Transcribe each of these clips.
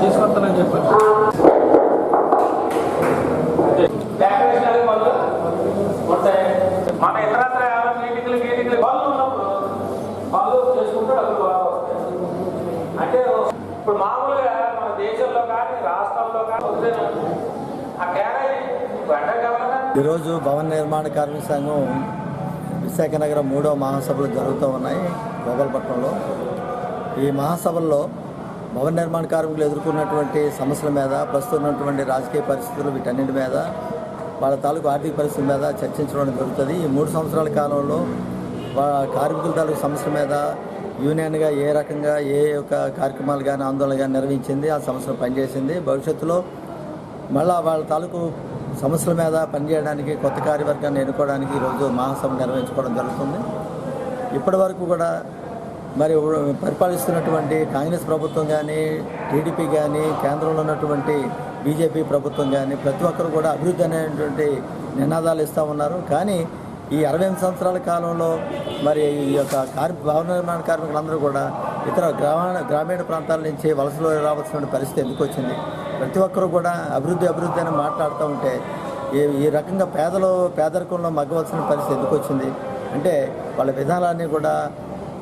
తీసుకొస్తానని చెప్పారు మన ఇతరత్ర మీటింగ్లు మీటింగ్లు ఉన్నప్పుడు చేసుకుంటే బాగా అంటే ఇప్పుడు మామూలుగా మన దేశంలో కానీ రాష్ట్రంలో కానీ ఆ ఈరోజు భవన నిర్మాణ కార్మిక సంఘం విశాఖ నగరం మూడో మహాసభలు జరుగుతూ ఉన్నాయి గోపాలపట్నంలో. ఈ మహాసభల్లో భవన నిర్మాణ కార్మికులు ఎదుర్కొన్నటువంటి సమస్యల మీద ప్రస్తుతం ఉన్నటువంటి రాజకీయ పరిస్థితులు వీటన్నిటి మీద వాళ్ళ తాలూకు ఆర్థిక పరిస్థితుల మీద చర్చించడం జరుగుతుంది. ఈ మూడు సంవత్సరాల కాలంలో వా- కార్మికుల తాలూకు సమస్యల మీద యూనియన్గా ఏ రకంగా ఏ యొక్క కార్యక్రమాలు కానీ ఆందోళన కానీ నిర్వహించింది ఆ సమస్యలు పనిచేసింది. భవిష్యత్తులో మళ్ళా వాళ్ళ తాలూకు సమస్యల మీద పనిచేయడానికి కొత్త కార్యవర్గాన్ని ఎన్నుకోవడానికి ఈరోజు మహాసభ నిర్వహించుకోవడం జరుగుతుంది. ఇప్పటి వరకు కూడా మరి పరిపాలిస్తున్నటువంటి కాంగ్రెస్ ప్రభుత్వం కానీ టీడీపీ కానీ కేంద్రంలో ఉన్నటువంటి బీజేపీ ప్రభుత్వం కానీ ప్రతి ఒక్కరు కూడా అభివృద్ధి అనేటువంటి నినాదాలు ఇస్తూ ఉన్నారు. కానీ ఈ అరవై ఎనిమిది సంవత్సరాల కాలంలో మరి ఈ యొక్క కార్ భవన నిర్మాణ కార్మికులందరూ కూడా ఇతర గ్రామీణ గ్రామీణ ప్రాంతాల నుంచి వలసలో రావాల్సిన పరిస్థితి ఎందుకు వచ్చింది? ప్రతి ఒక్కరూ కూడా అభివృద్ధి అభివృద్ధి అని మాట్లాడుతూ ఉంటే ఈ ఈ రకంగా పేదలు పేదరికంలో మగ్గవలసిన పరిస్థితి ఎందుకు వచ్చింది? అంటే వాళ్ళ విధానాలన్నీ కూడా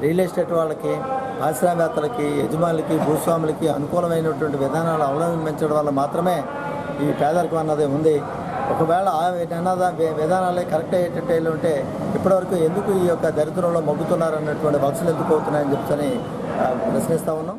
రియల్ ఎస్టేట్ వాళ్ళకి పారిశ్రామికవేత్తలకి యజమానులకి భూస్వాములకి అనుకూలమైనటువంటి విధానాలు అవలంబించడం వల్ల మాత్రమే ఈ పేదరికం అన్నది ఉంది. ఒకవేళ ఆ నినాద విధానాలే కరెక్ట్ అయ్యేటట్టు ఉంటే ఇప్పటివరకు ఎందుకు ఈ యొక్క దరిద్రంలో మగ్గుతున్నారు అన్నటువంటి వలసలు ఎందుకు అవుతున్నాయని చెప్తని ప్రశ్నిస్తూ ఉన్నాం.